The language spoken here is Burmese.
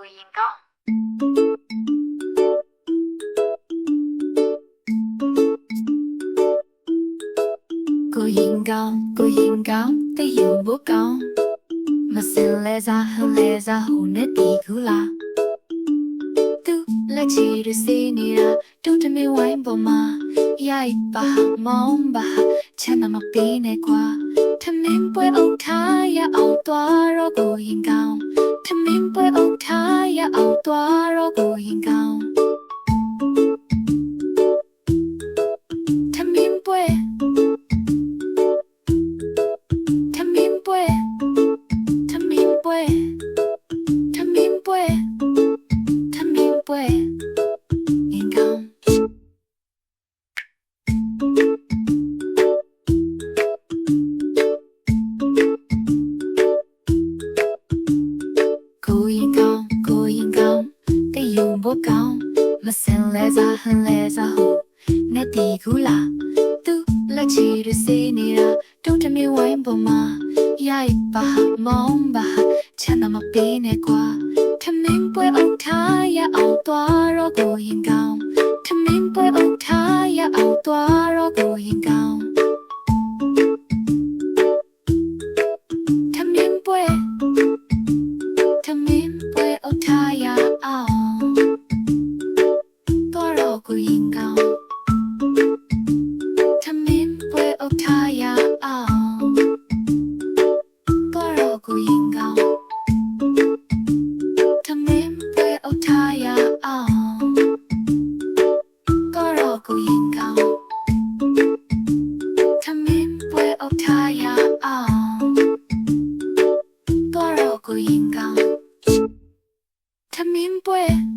người hiền con cô hiền con cô hiền con tôi hiểu bố con mà sự lẽ ra hơn lẽ ra hồ nét thì cứ là tu là chỉ được xin ra trong trái mi wine bò mà. Yai bà mong bà, cha nằm mặc bi này qua. Thầm em bơi ông thá ya ông toa rồi cô hiền con thầm em bơi ရအောင်သွားတော့ကိုရင်ကောင်း ယူဘကောင်းမစင်လဲစားဟန်လဲစားဟုနဲ့တီကူလာသူလက်ချီရစေးနေတာတုံးတမီဝိုင်းပေါ်မှာရိုက်ပါမောင်းပါချမ်းသာမပေးနဲ့ကွာထမင်းပွဲအုပ်ထားရအောင်သွားတော့ကိုရင်ကောင်းထမင်းပွဲအုပ်ထားရအောင်သွားတော့ကိုရင်ကောင်း ကိုရင်ကောင်းထမင်းပွဲအုပ်ထားရအောင်သွားတော့ကိုရင်ကောင်းထမင်းပွဲအုပ်ထားရအောင်သွားတော့ကိုရင်ကောင်းထမင်းပွဲ